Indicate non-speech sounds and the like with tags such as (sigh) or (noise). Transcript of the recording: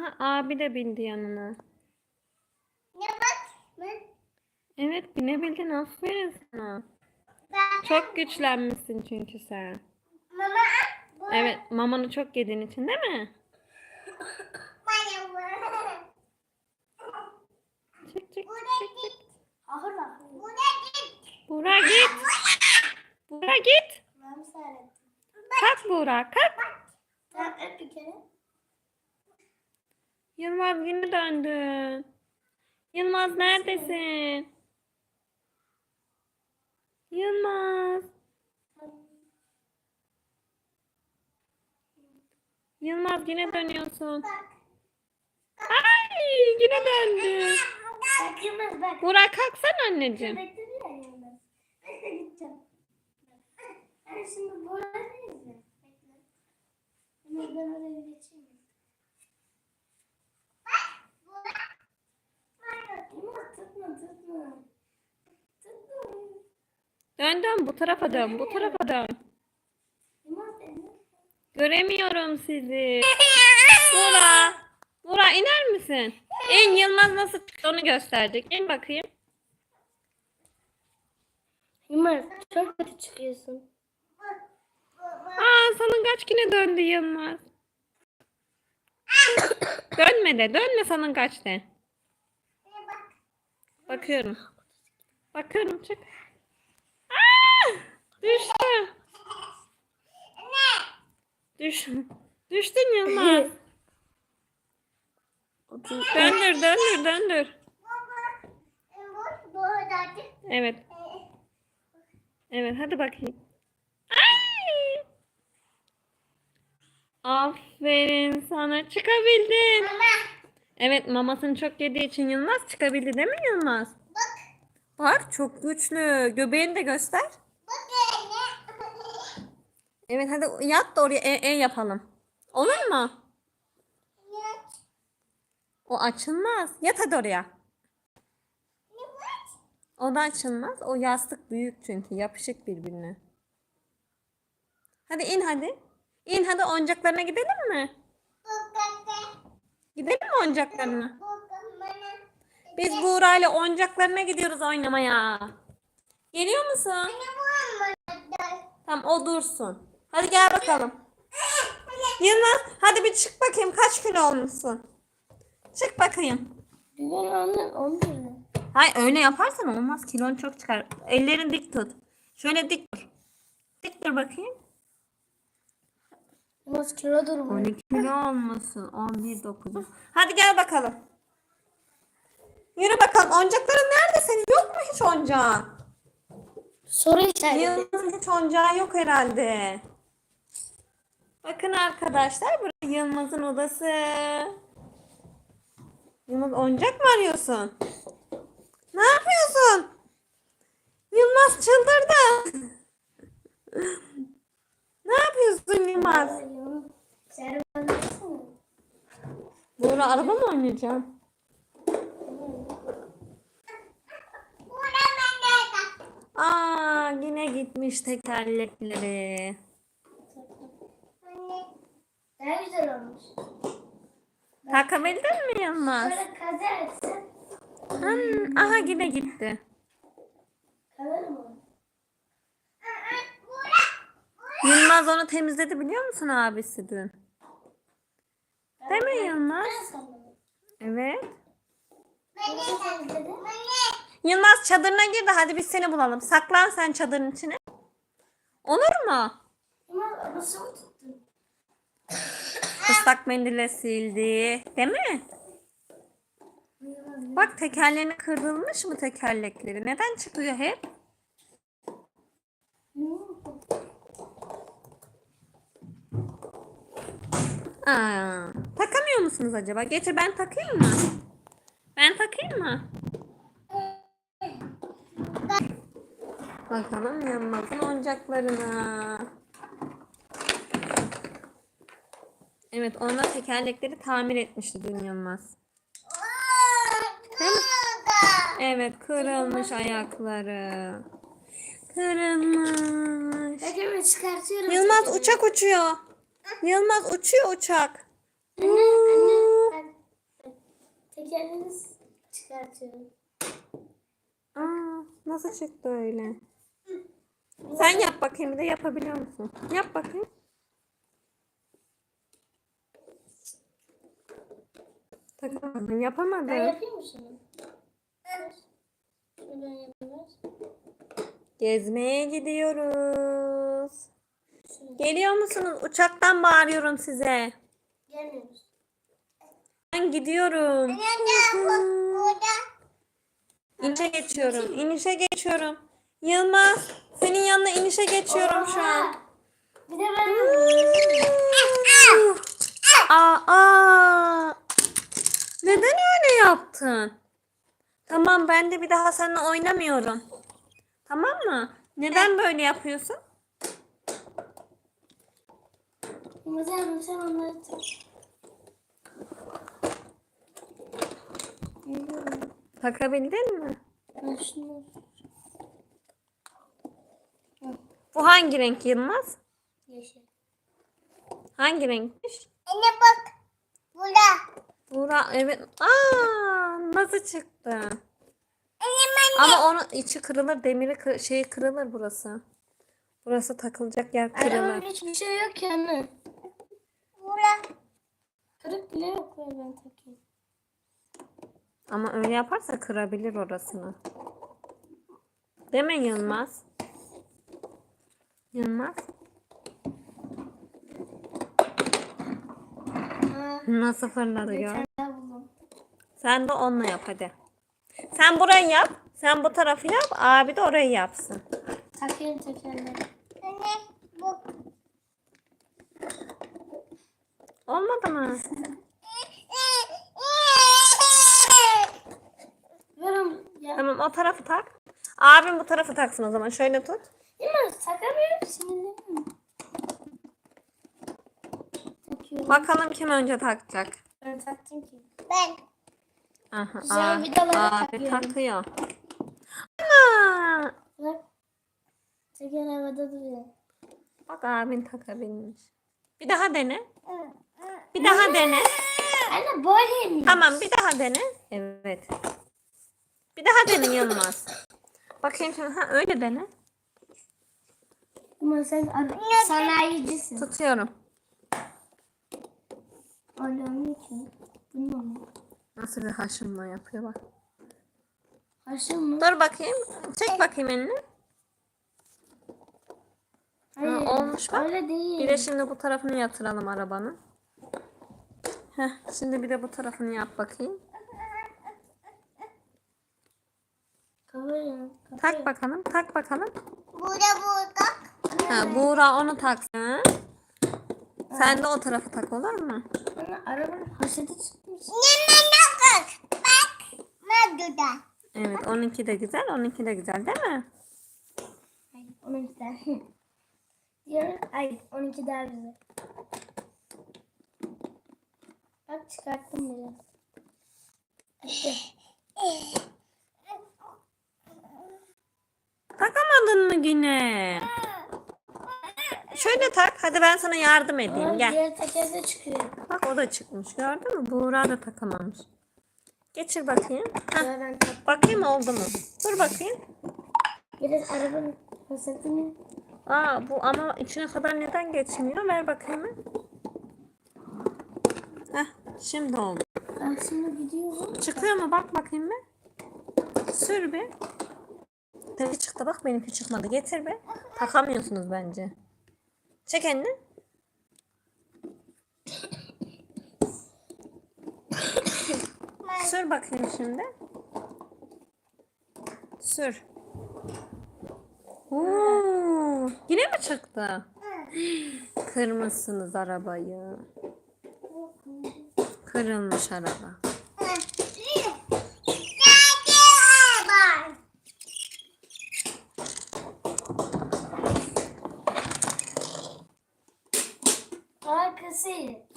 Aha abi de bindi yanına. Ne bak? Ben, Evet binebildin aferin sana. ben Çok güçlenmişsin çünkü sen. mama bu Evet mamanı çok yediğin için değil mi? Çık çık çık çık. git. Ahır bak. Bu da git. Buğra git. Kalk Buğra kalk. Tamam öp bir kere. Yılmaz yine döndün. Yılmaz neredesin? Yılmaz. Yılmaz yine dönüyorsun. Ay yine döndü. Buğra kalksana anneciğim. Bekledin ya Yılmaz. Ben de gideceğim. Ben şimdi buradayız ya. Bekle. Yılmaz ben oraya geçeyim. Bak. Burada. Bak. Yılmaz tutma tutma. Tutma. Dön bu tarafa dön bu tarafa dön. Göremiyorum sizi. Buğra. Buğra iner misin? İn Yılmaz nasıl çıktı onu gösterecek. İn bakayım. Yılmaz çok kötü çıkıyorsun. Aa salıngaç yine döndü Yılmaz. Dönme de dönme salıngaç de. Bakıyorum. Bakıyorum çık. Düştü. Düş. Düştün Yılmaz. Döndür döndür döndür. Evet. Evet hadi bakayım. Ay! Aferin sana çıkabildin. Evet mamasını çok yediği için Yılmaz çıkabildi değil mi Yılmaz? Bak çok güçlü. Göbeğini de göster. Evet hadi yat da oraya e, e yapalım. Olur mu? O açılmaz. Yat hadi oraya. O da açılmaz. O yastık büyük çünkü. Yapışık birbirine. Hadi in hadi. İn hadi oyuncaklarına gidelim mi? Gidelim mi oyuncaklarına? Biz Buğra ile oyuncaklarına gidiyoruz oynamaya. Geliyor musun? Tamam o dursun. Hadi gel bakalım. Yılmaz hadi bir çık bakayım kaç kilo olmuşsun. Çık bakayım. Hayır öyle yaparsan olmaz. Kilon çok çıkar. Ellerini dik tut. Şöyle dik dur. Dik dur bakayım. Yılmaz kilo durmuyor. 12 kilo olmasın. 11 9. Hadi gel bakalım. Yürü bakalım. Oyuncakların nerede senin? Yok mu hiç oyuncağın? Soru işareti. Yılmaz'ın hiç oyuncağı yok herhalde. Bakın arkadaşlar burası Yılmaz'ın odası. Yılmaz oyuncak mı arıyorsun? Ne yapıyorsun? Yılmaz çıldırdı. ne yapıyorsun Yılmaz? Anlatsana. Burada araba mı oynayacaksın? Aa yine gitmiş tekerlekleri. Daha güzel olmuş. Takabildin mi Yılmaz? Böyle kaza etsen Hmm, aha yine gitti. kalır mı? Yılmaz onu temizledi biliyor musun abisi dün? Değil mi Yılmaz? Evet. Yılmaz çadırına gir de hadi biz seni bulalım. Saklan sen çadırın içine. Olur mu? Yılmaz nasıl mı? Islak mendille sildi. Değil mi? Bak tekerlerini kırılmış mı tekerlekleri? Neden çıkıyor hep? Aa, takamıyor musunuz acaba? Getir ben takayım mı? Ben takayım mı? Bakalım Yılmaz'ın oyuncaklarına. Evet onlar tekerlekleri tamir etmişti dün Yılmaz. Değil mi? Evet kırılmış ayakları. Kırılmış. Peki çıkartıyorum. Yılmaz uçak uçuyor. Yılmaz uçuyor uçak. Anne, anne, Tekerlerini çıkartıyorum. Aa, nasıl çıktı öyle? Sen yap bakayım bir de yapabiliyor musun? Yap bakayım. Takamadım, Ben yapamadım. yapayım mı ben yapayım. ver. Gezmeye gidiyoruz. Geliyor musunuz? Uçaktan bağırıyorum size. Gelmiyoruz. Ben gidiyorum. İnişe geçiyorum. İnişe geçiyorum. Yılmaz, senin yanına inişe geçiyorum şu an. Bir de ben Aa, aa. Neden öyle yaptın? Tamam ben de bir daha seninle oynamıyorum. Tamam mı? Neden böyle yapıyorsun? Yumurta yapayım sen onları. Takabildin mi? Ben şunu. Bu hangi renk Yılmaz? Yeşil. Hangi renkmiş? Anne bak. Burada. Buğra evet. Aa nasıl çıktı? Ama onun içi kırılır, demiri kır, şeyi kırılır burası. Burası takılacak yer Arabamın kırılır. hiçbir şey yok ki anne. Burada. Kırık bile yok böyle ben takayım. Ama öyle yaparsa kırabilir orasını. Değil mi Yılmaz? Yılmaz? Nasıl fırladı gör. Sen de onunla yap hadi. Sen burayı yap. Sen bu tarafı yap. Abi de orayı yapsın. Takayım tekerleri. Anne bu. Olmadı mı? Tamam o tarafı tak. Abim bu tarafı taksın o zaman. Şöyle tut. Yılmaz takamıyorum sinirleniyorum. Takıyorum. Bakalım kim önce takacak. Ben taktım ki. Ben. Aha, Güzel abi, vidaları abi takıyorum. takıyor. Ana! Bak. Teker havada duruyor. Bak abin takabilmiş. Bir daha dene. Bir daha dene. Anne böyleyim. Tamam bir daha dene. Evet. Bir daha dene Yılmaz. Bakayım şimdi. Ha öyle dene. Ama sen sanayicisin. Tutuyorum. Ne ki? Bilmiyorum. Nasıl bir haşımla yapıyor bak. Haşım mı? Dur bakayım. Çek bakayım elini. Hayır. olmuş bak. Öyle değil. Bir de şimdi bu tarafını yatıralım arabanın. Heh, şimdi bir de bu tarafını yap bakayım. Kavurun. Tak bakalım. Tak bakalım. Burada burada. Ha, Buğra onu taksın. Sen de o tarafı tak olur mu? Bana arabanın haşeti çıkmış. Evet, onunki de güzel, onunki de güzel değil mi? Ay, onunki daha. (laughs) Diyorum, ay onunki daha güzel. Bak çıkarttım biraz. İşte. Takamadın mı yine? Şöyle tak, hadi ben sana yardım edeyim. Gel. diğer tekerde çıkıyor. Bak o da çıkmış, gördün mü? Buğra da takamamış. Geçir bakayım. Heh, bakayım oldu mu? Dur bakayım. Biraz arabanın haşetini. Aa bu ama içine kadar neden geçmiyor? Ver bakayım. Heh, şimdi oldu. Ben şimdi gidiyorum. Çıkıyor mu? Bak bakayım bir. Sür bir. Benimki çıktı bak benimki çıkmadı. Getir bir. Takamıyorsunuz bence. Çek elini. Sür bakayım şimdi. Sür. Oo, yine mi çıktı? Kırmışsınız arabayı. Kırılmış araba. see it.